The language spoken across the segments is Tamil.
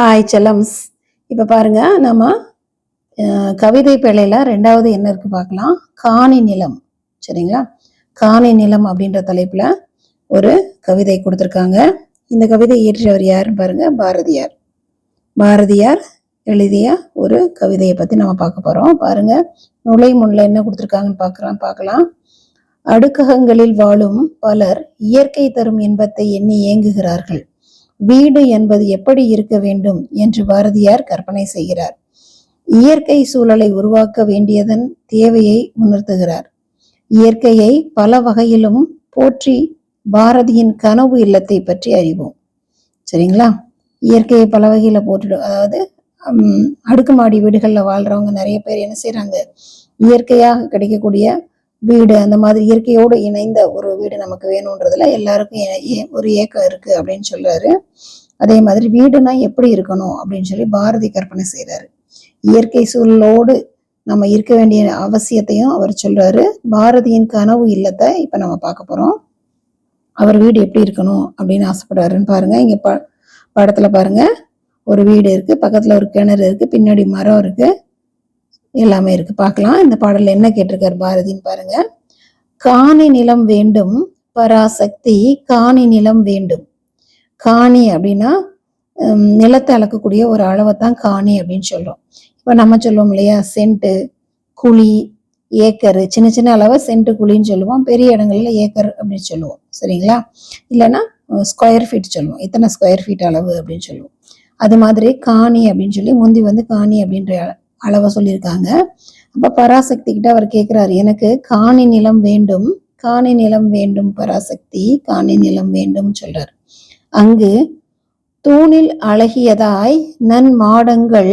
ஹாய் செல்லம்ஸ் இப்போ பாருங்க நம்ம கவிதை பிழையில் ரெண்டாவது என்ன இருக்கு பார்க்கலாம். காணி நிலம். சரிங்களா? காணி நிலம் அப்படின்ற தலைப்பில் ஒரு கவிதை கொடுத்துருக்காங்க. இந்த கவிதை இயற்றியவர் யாருன்னு பாருங்கள் பாரதியார். பாரதியார் எழுதிய ஒரு கவிதையை பற்றி நம்ம பார்க்க போகிறோம் பாருங்கள் நுழை முன்ல என்ன கொடுத்துருக்காங்கன்னு பார்க்கலாம் பார்க்கலாம். அடுக்ககங்களில் வாழும் பலர் இயற்கை தரும் இன்பத்தை எண்ணி ஏங்குகிறார்கள். வீடு என்பது எப்படி இருக்க வேண்டும் என்று பாரதியார் கற்பனை செய்கிறார். இயற்கை சூழலை உருவாக்க வேண்டியதன் தேவையை உணர்த்துகிறார். இயற்கையை பல வகையிலும் போற்றி பாரதியின் கனவு இல்லத்தை பற்றி அறிவோம். சரிங்களா? இயற்கையை பல வகையில போட்டுடும் அதாவது அடுக்குமாடி வீடுகளில் வாழ்றவங்க நிறைய பேர் என்ன செய்கிறாங்க இயற்கையாக கிடைக்கக்கூடிய வீடு அந்த மாதிரி இயற்கையோடு இணைந்த ஒரு வீடு நமக்கு வேணுன்றதுல எல்லாருக்கும் ஏ- ஏ- ஒரு ஏக்கம் இருக்கு அப்படின்னு சொல்றாரு. அதே மாதிரி வீடுனா எப்படி இருக்கணும் அப்படின்னு சொல்லி பாரதி கற்பனை செய்கிறாரு இயற்கை சூழலோடு நம்ம இருக்க வேண்டிய அவசியத்தையும் அவர் சொல்றாரு. பாரதியின் கனவு இல்லத்தை இப்ப நம்ம பார்க்க போறோம். அவர் வீடு எப்படி இருக்கணும் அப்படின்னு ஆசைப்படுறாருன்னு பாருங்க. இங்க ப படத்துல பாருங்க. ஒரு வீடு இருக்கு பக்கத்துல ஒரு கிணறு இருக்கு பின்னாடி மரம் இருக்கு. எல்லாமே இருக்கு. பார்க்கலாம். இந்த பாடலில் என்ன கேட்டிருக்காரு பாரதின்னு பாருங்க. காணி நிலம் வேண்டும் பராசக்தி காணி நிலம் வேண்டும். காணி அப்படின்னா நிலத்தை அளக்கக்கூடிய ஒரு அளவை தான் காணி அப்படின்னு சொல்றோம். இப்போ நம்ம சொல்லுவோம் இல்லையா சென்ட்டு குழி ஏக்கர் சின்ன சின்ன அளவை சென்ட்டு குழின்னு சொல்லுவோம். பெரிய இடங்கள்ல ஏக்கர் அப்படின்னு சொல்லுவோம். சரிங்களா? இல்லைன்னா ஸ்கொயர் ஃபீட் சொல்லுவோம். இத்தனை ஸ்கொயர் ஃபீட் அளவு அப்படின்னு சொல்லுவோம். அது மாதிரி காணி அப்படின்னு சொல்லி முந்தி வந்து காணி அப்படின்ற அளவை சொல்லியிருக்காங்க. அப்ப பராசக்தி கிட்ட அவர் கேட்கிறாரு எனக்கு காணி நிலம் வேண்டும் காணி நிலம் வேண்டும் பராசக்தி காணி நிலம் வேண்டும் சொல்றாரு. அங்கு தூணில் அழகியதாய் நன் மாடங்கள்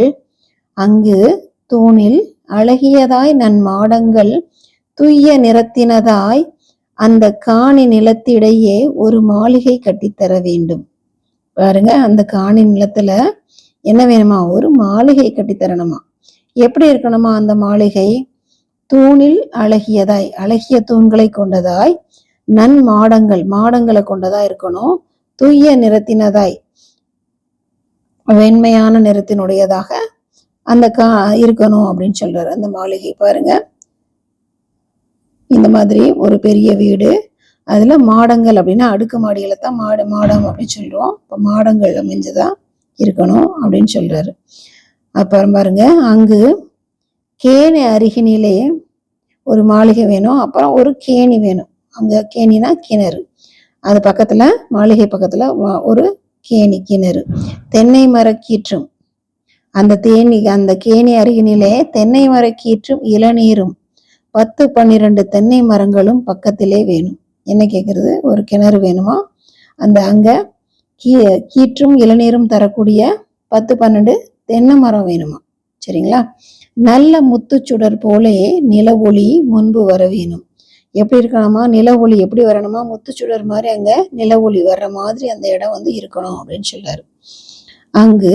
அங்கு தூணில் அழகியதாய் நன் மாடங்கள் துய்ய நிறத்தினதாய் அந்த காணி நிலத்திடையே ஒரு மாளிகை கட்டித்தர வேண்டும். பாருங்க அந்த காணி நிலத்துல என்ன வேணுமா? ஒரு மாளிகை கட்டித்தரணுமா? எப்படி இருக்கணுமா அந்த மாளிகை தூணில் அழகியதாய் அழகிய தூண்களை கொண்டதாய் நன் மாடங்கள் மாடங்களை கொண்டதா இருக்கணும். தூய நிறத்தினதாய் வெண்மையான நிறத்தினுடையதாக அந்த கா இருக்கணும் அப்படின்னு சொல்றாரு அந்த மாளிகை. பாருங்க. இந்த மாதிரி ஒரு பெரிய வீடு. அதுல மாடங்கள் அப்படின்னா அடுக்கு மாடியில தான் மாடு மாடம் அப்படின்னு சொல்றோம். இப்போ மாடங்கள் அமைஞ்சதா இருக்கணும் அப்படின்னு சொல்றாரு. அப்புறம் பாருங்க அங்கு கேணி அருகினிலே ஒரு மாளிகை வேணும். அப்புறம் ஒரு கேணி வேணும். அங்கே கேணினா கிணறு. அது பக்கத்தில் மாளிகை பக்கத்தில் ஒரு கேணி கிணறு. தென்னை மரக்கீற்றும் அந்த தேனி அந்த கேணி அருகினிலே தென்னை மரக்கீற்றும் இளநீரும். பத்து பன்னிரண்டு தென்னை மரங்களும் பக்கத்திலே வேணும். என்ன கேட்குறது ஒரு கிணறு வேணுமா? அந்த அங்கே கீ கீற்றும் இளநீரும் தரக்கூடிய பத்து பன்னெண்டு தென்னை மரம் வேணுமா? சரிங்களா? நல்ல முத்துச்சுடர் போலே நில ஒளி முன்பு வர வேணும். எப்படி இருக்கணுமா? நில ஒளி எப்படி வரணுமா? முத்துச்சுடர் மாதிரி அங்க நில ஒளி வர்ற மாதிரி அந்த இடம் வந்து இருக்கணும் அப்படின்னு சொல்றாரு. அங்கு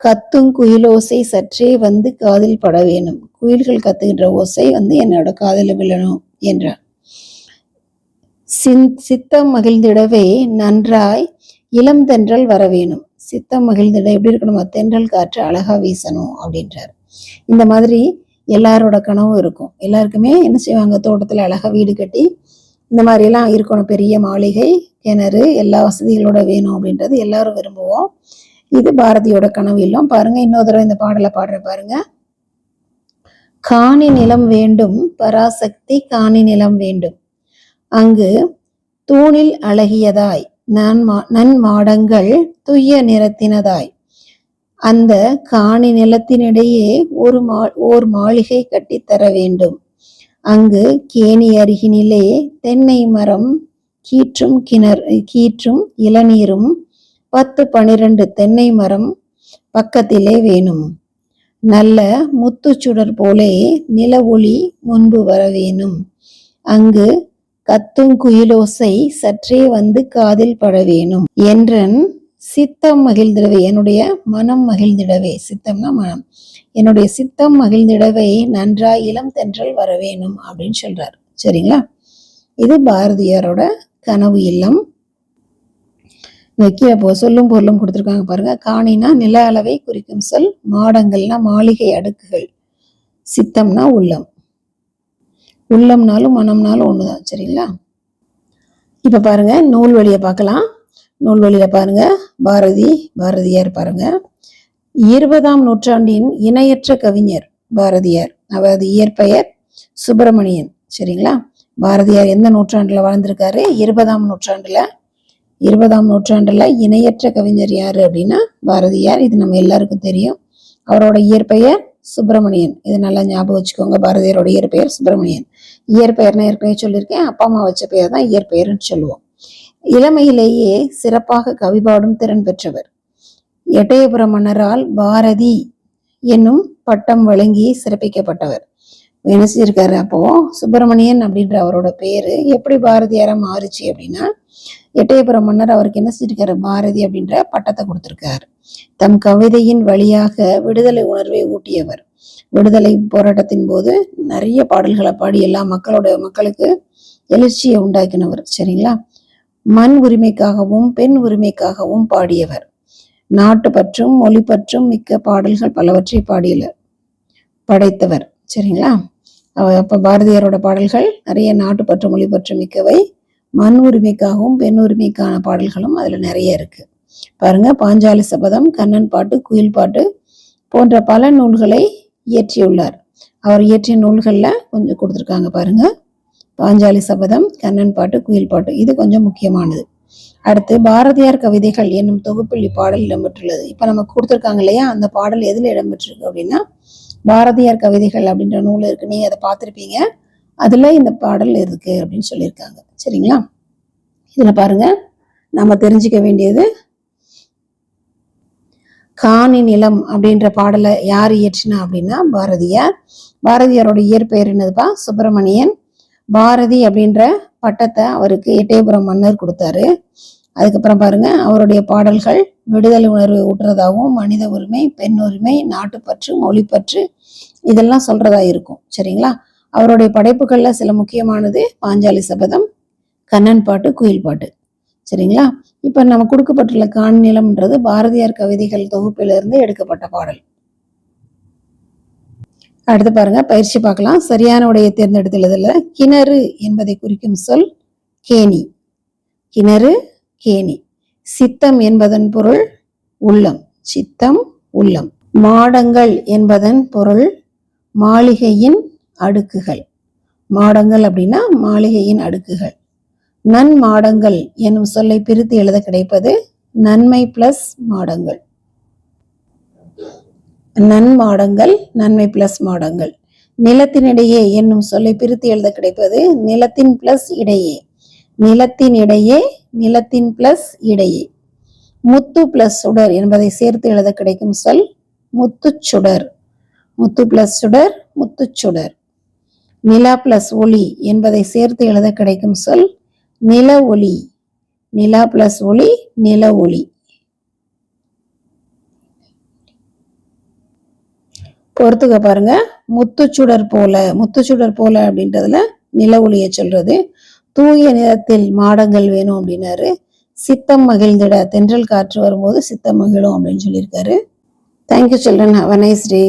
கத்தும் குயிலோசை சற்றே வந்து காதில் பட வேணும். குயில்கள் கத்துகின்ற ஓசை வந்து என்னோட காதில் விழணும் என்றார். சின் சித்தம் மகிழ்ந்திடவே நன்றாய் இளம் தென்றல் வர வேணும். சித்தம் மகிழ்ந்திட எப்படி இருக்கணுமா? தென்றல் காற்று அழகா வீசணும் அப்படின்றார். இந்த மாதிரி எல்லாரோட கனவும் இருக்கும். எல்லாருக்குமே என்ன செய்வாங்க? தோட்டத்துல அழகா வீடு கட்டி இந்த மாதிரி எல்லாம் இருக்கணும். பெரிய மாளிகை கிணறு எல்லா வசதிகளோட வேணும் அப்படின்றது எல்லாரும் விரும்புவோம். இது பாரதியோட கனவு இல்லம். பாருங்க இன்னொரு தடவை இந்த பாடலை பாடுற பாருங்க. காணி நிலம் வேண்டும் பராசக்தி காணி நிலம் வேண்டும். அங்கு தூணில் அழகியதாய் நன்மா நன்மாடங்கள் துய்ய நிறத்தினதாய். அந்த காணி நிலத்தினிடையே ஒரு மா ஓர் மாளிகை கட்டித்தர வேண்டும். அங்கு கேணி அருகினிலே தென்னை மரம் கீற்றும் கிணறு கீற்றும் இளநீரும் பத்து பனிரெண்டு தென்னை மரம் பக்கத்திலே வேணும். நல்ல முத்துச்சுடர் போலே நில ஒளி முன்பு வர வேணும் அங்கு கத்தும் குயிலோசை சற்றே வந்து காதில் பட வேணும் என்றன் சித்தம் மகிழ்ந்திடவே என்னுடைய மனம் மகிழ்ந்திடவே. சித்தம்னா மனம். என்னுடைய சித்தம் மகிழ்ந்திடவே நன்றாய் இளம் தென்றல் வர வேணும் அப்படின்னு சொல்றாரு. சரிங்களா? இது பாரதியாரோட கனவு இல்லம். இங்க கீழே போ சொல்லும் பொருளும் கொடுத்துருக்காங்க பாருங்க. காணினா நில அளவை குறிக்கும் சொல் மாடங்கள்னா மாளிகை அடுக்குகள். சித்தம்னா உள்ளம். உள்ளம்னாலும் மனம்னாலும் தான் சரிங்களா? இப்போ பாருங்கள் நூல் வழியை பார்க்கலாம். நூல் வழியில் பாருங்கள் பாரதி பாரதியார் பாருங்கள் இருபதாம் நூற்றாண்டின் இணையற்ற கவிஞர் பாரதியார். அவரது இயற்பெயர் சுப்பிரமணியன் சரிங்களா? பாரதியார் எந்த நூற்றாண்டில் வாழ்ந்திருக்காரு? இருபதாம் நூற்றாண்டில். இருபதாம் நூற்றாண்டில் இணையற்ற கவிஞர் யார் அப்படின்னா பாரதியார். இது நம்ம எல்லாருக்கும் தெரியும். அவரோட இயற்பெயர் சுப்பிரமணியன். இது நல்லா ஞாபகம் வச்சுக்கோங்க. பாரதியாரோட இயற்பெயர் சுப்பிரமணியன். இயற்பெயர்னா ஏற்கனவே சொல்லியிருக்கேன். அப்பா அம்மா வச்ச பெயர் தான் இயற்பெயர்னு சொல்லுவோம். இளமையிலேயே சிறப்பாக கவிபாடும் திறன் பெற்றவர். எட்டயபுர மன்னரால் பாரதி என்னும் பட்டம் வழங்கி சிறப்பிக்கப்பட்டவர். என்ன செஞ்சிருக்காரு அப்போ? சுப்பிரமணியன் அப்படின்ற அவரோட பேரு எப்படி பாரதியாரா மாறுச்சு அப்படின்னா எட்டயபுரம் மன்னர் அவருக்கு என்ன செஞ்சிருக்காரு? பாரதி அப்படின்ற பட்டத்தை கொடுத்திருக்காரு. தம் கவிதையின் வழியாக விடுதலை உணர்வை ஊட்டியவர். விடுதலை போராட்டத்தின் போது நிறைய பாடல்களை பாடி எல்லா மக்களோட மக்களுக்கு எழுச்சியை உண்டாக்கினவர் சரிங்களா? மண் உரிமைக்காகவும் பெண் உரிமைக்காகவும் பாடியவர். நாட்டு பற்றும் மொழி பற்றும் மிக்க பாடல்கள் பலவற்றை பாடியல படைத்தவர் சரிங்களா? அப்போ பாரதியாரோட பாடல்கள் நிறைய நாட்டு பற்று மொழி பற்று மிக்கவை மண் உரிமைக்காகவும் பெண் உரிமைக்கான பாடல்களும் அதுல நிறைய இருக்கு. பாருங்க பாஞ்சாலி சபதம் கண்ணன் பாட்டு குயில் பாட்டு போன்ற பல நூல்களை இயற்றியுள்ளார். அவர் இயற்றிய நூல்கள்ல கொஞ்சம் கொடுத்துருக்காங்க பாருங்க. பாஞ்சாலி சபதம் கண்ணன் பாட்டு குயில் பாட்டு இது கொஞ்சம் முக்கியமானது. அடுத்து பாரதியார் கவிதைகள் என்னும் தொகுப்பில் இப்பாடல் இடம்பெற்றுள்ளது. இப்ப நமக்கு கொடுத்துருக்காங்க இல்லையா? அந்த பாடல் எதுல இடம்பெற்றிருக்கு அப்படின்னா பாரதியார் கவிதைகள் அப்படின்ற நூல் இருக்கு. நீங்க அதை பார்த்திருப்பீங்க. அதுல இந்த பாடல் இருக்கு அப்படின்னு சொல்லியிருக்காங்க. சரிங்களா? இதுல பாருங்க. நம்ம தெரிஞ்சுக்க வேண்டியது காணி நிலம் அப்படின்ற பாடலை யார் இயற்றினா அப்படின்னா பாரதியார். பாரதியாரோட இயற்பெயர் என்னதுப்பா? சுப்பிரமணியன். பாரதி அப்படின்ற பட்டத்தை அவருக்கு எட்டயபுரம் மன்னர் கொடுத்தாரு. அதுக்கப்புறம் பாருங்க அவருடைய பாடல்கள் விடுதலை உணர்வை ஊட்டுறதாகவும் மனித உரிமை பெண் உரிமை நாட்டுப்பற்று மொழிப்பற்று இதெல்லாம் சொல்றதா இருக்கும். சரிங்களா? அவருடைய படைப்புகள்ல சில முக்கியமானது பாஞ்சாலி சபதம் கண்ணன் பாட்டு குயில் பாட்டு. சரிங்களா? இப்ப நம்ம கொடுக்கப்பட்டுள்ள காண் நிலம்ன்றது பாரதியார் கவிதைகள் தொகுப்பிலிருந்து எடுக்கப்பட்ட பாடல். அடுத்து பாருங்க பயிற்சி பார்க்கலாம். சரியான உடைய தேர்ந்தெடுத்துள்ளதுல கிணறு என்பதை குறிக்கும் சொல் கேணி. கிணறு கேணி சித்தம் என்பதன் பொருள் உள்ளம். சித்தம் உள்ளம். மாடங்கள் என்பதன் பொருள் மாளிகையின் அடுக்குகள். மாடங்கள் அப்படின்னா மாளிகையின் அடுக்குகள். நன்மாடங்கள் என்னும் சொல்லை பிரித்து எழுத கிடைப்பது நன்மை பிளஸ் மாடங்கள். நன்மாடங்கள் நன்மை பிளஸ் மாடங்கள். நிலத்தினிடையே என்னும் சொல்லை பிரித்து எழுத கிடைப்பது நிலத்தின் பிளஸ் இடையே. நிலத்தின் இடையே நிலத்தின் பிளஸ் இடையே. முத்து பிளஸ் சுடர் என்பதை சேர்த்து எழுத கிடைக்கும் சொல் முத்துச்சுடர் முத்து பிளஸ் சுடர் முத்துச்சுடர் நிலா பிளஸ் ஒளி என்பதை சேர்த்து எழுத கிடைக்கும் சொல் நில ஒளி. நிலா பிளஸ் ஒளி நில ஒளி. பொறுத்துக்க பாருங்க. முத்துச்சுடர் போல முத்துச்சுடர் போல அப்படின்றதுல நில ஒளியை சொல்றது. தூய நிறத்தில் மாடங்கள் வேணும் அப்படின்னாரு. சித்தம் மகிழ்ந்திட தென்றல் காற்று வரும்போது சித்தம் மகிழும் அப்படின்னு சொல்லியிருக்காரு. Thank you children have a nice day